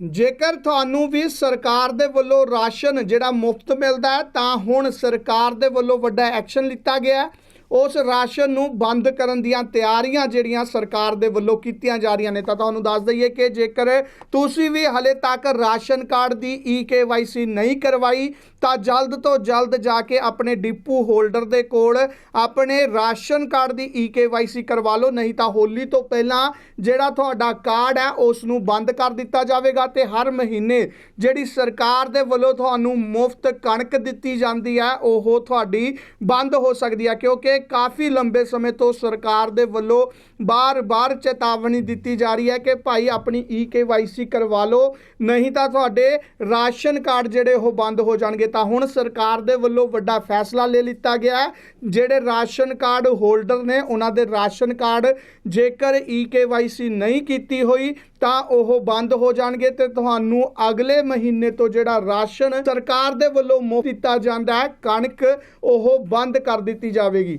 ਜੇਕਰ ਤੁਹਾਨੂੰ ਵੀ ਸਰਕਾਰ ਦੇ ਵੱਲੋਂ ਰਾਸ਼ਨ ਜਿਹੜਾ ਮੁਫਤ ਮਿਲਦਾ ਹੈ, ਤਾਂ ਹੁਣ ਸਰਕਾਰ ਦੇ ਵੱਲੋਂ ਵੱਡਾ ਐਕਸ਼ਨ ਲਿੱਤਾ ਗਿਆ ਹੈ। ਉਸ ਰਾਸ਼ਨ ਨੂੰ ਬੰਦ ਕਰਨ ਦੀਆਂ ਤਿਆਰੀਆਂ ਜਿਹੜੀਆਂ ਸਰਕਾਰ ਦੇ ਵੱਲੋਂ ਕੀਤੀਆਂ ਜਾ ਰਹੀਆਂ ਨੇ ਤਾਂ ਤੁਹਾਨੂੰ ਦੱਸ ਦਈਏ ਕਿ ਜੇਕਰ ਤੁਸੀਂ ਵੀ ਹਲੇ ਤੱਕ ਰਾਸ਼ਨ ਕਾਰਡ ਦੀ ਈ ਨਹੀਂ ਕਰਵਾਈ, ਤਾਂ ਜਲਦ ਤੋਂ ਜਲਦ ਜਾ ਕੇ ਆਪਣੇ ਡਿਪੂ ਹੋਲਡਰ ਦੇ ਕੋਲ ਆਪਣੇ ਰਾਸ਼ਨ ਕਾਰਡ ਦੀ ਈ ਕਰਵਾ ਲਓ, ਨਹੀਂ ਤਾਂ ਹੋਲੀ ਤੋਂ ਪਹਿਲਾਂ ਜਿਹੜਾ ਤੁਹਾਡਾ ਕਾਰਡ ਹੈ ਉਸ ਨੂੰ ਬੰਦ ਕਰ ਦਿੱਤਾ ਜਾਵੇਗਾ ਤੇ ਹਰ ਮਹੀਨੇ ਜਿਹੜੀ ਸਰਕਾਰ ਦੇ ਵੱਲੋਂ ਤੁਹਾਨੂੰ ਮੁਫਤ ਕਣਕ ਦਿੱਤੀ ਜਾਂਦੀ ਹੈ, ਉਹ ਤੁਹਾਡੀ ਬੰਦ ਹੋ ਸਕਦੀ ਹੈ, ਕਿਉਂਕਿ ਕਾਫੀ ਲੰਬੇ ਸਮੇਂ ਤੋਂ ਸਰਕਾਰ ਦੇ ਵੱਲੋਂ ਬਾਰ-ਬਾਰ ਚੇਤਾਵਨੀ ਦਿੱਤੀ ਜਾ ਰਹੀ ਹੈ ਕਿ ਭਾਈ ਆਪਣੀ ਈ ਕਰਵਾ ਲਓ, ਨਹੀਂ ਤਾਂ ਤੁਹਾਡੇ ਰਾਸ਼ਨ ਕਾਰਡ ਜਿਹੜੇ ਉਹ ਬੰਦ ਹੋ ਜਾਣਗੇ। ਤਾਂ ਹੁਣ ਸਰਕਾਰ ਦੇ ਵੱਲੋਂ ਵੱਡਾ ਫੈਸਲਾ ਲੈ ਲਿੱਤਾ ਗਿਆ ਹੈ। ਜਿਹੜੇ ਰਾਸ਼ਨ ਕਾਰਡ ਹੋਲਡਰ ਨੇ, ਉਹਨਾਂ ਦੇ ਰਾਸ਼ਨ ਕਾਰਡ ਜੇਕਰ ਈ ਨਹੀਂ ਕੀਤੀ ਹੋਈ, ਤਾਂ ਉਹ ਬੰਦ ਹੋ ਜਾਣਗੇ ਤੇ ਤੁਹਾਨੂੰ ਅਗਲੇ ਮਹੀਨੇ ਤੋਂ ਜਿਹੜਾ ਰਾਸ਼ਨ ਸਰਕਾਰ ਦੇ ਵੱਲੋਂ ਮੁਫਤ ਦਿੱਤਾ ਜਾਂਦਾ ਹੈ, ਕਣਕ ਉਹ ਬੰਦ ਕਰ ਦਿੱਤੀ ਜਾਵੇਗੀ।